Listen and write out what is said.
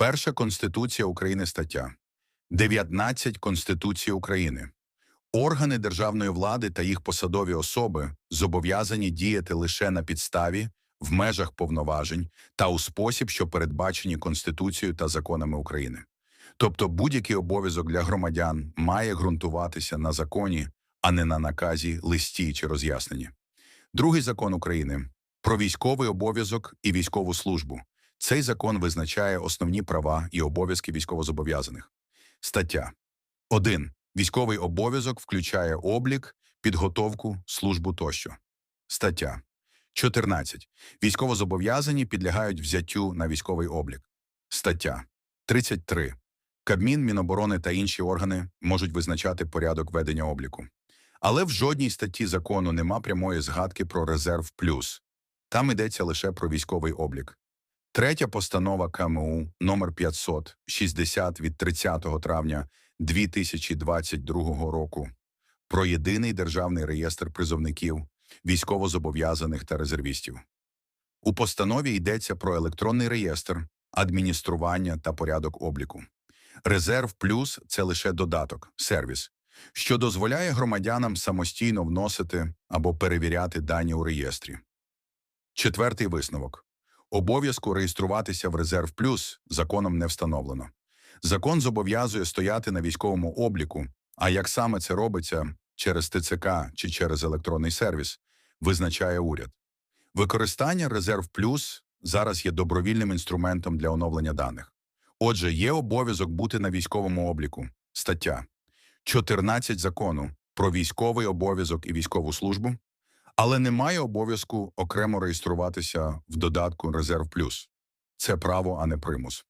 Перша Конституція України стаття 19 Конституції України. Органи державної влади та їх посадові особи зобов'язані діяти лише на підставі, в межах повноважень та у спосіб, що передбачені Конституцією та законами України. Тобто будь-який обов'язок для громадян має ґрунтуватися на законі, а не на наказі, листі чи роз'ясненні. Другий закон України про військовий обов'язок і військову службу. Цей закон визначає основні права і обов'язки військовозобов'язаних. Стаття 1. Військовий обов'язок включає облік, підготовку, службу тощо. Стаття 14. Військовозобов'язані підлягають взяттю на військовий облік. Стаття 33. Кабмін, Міноборони та інші органи можуть визначати порядок ведення обліку. Але в жодній статті закону нема прямої згадки про резерв плюс. Там йдеться лише про військовий облік. Третя постанова КМУ номер 560 від 30 травня 2022 року про єдиний державний реєстр призовників, військовозобов'язаних та резервістів. У постанові йдеться про електронний реєстр, адміністрування та порядок обліку. Резерв плюс це лише додаток, сервіс, що дозволяє громадянам самостійно вносити або перевіряти дані у реєстрі. Четвертий висновок. Обов'язку реєструватися в Резерв Плюс законом не встановлено. Закон зобов'язує стояти на військовому обліку, а як саме це робиться через ТЦК чи через електронний сервіс, визначає уряд. Використання Резерв Плюс зараз є добровільним інструментом для оновлення даних. Отже, є обов'язок бути на військовому обліку. Стаття 14 закону про військовий обов'язок і військову службу, але немає обов'язку окремо реєструватися в додатку Резерв Плюс. Це право, а не примус.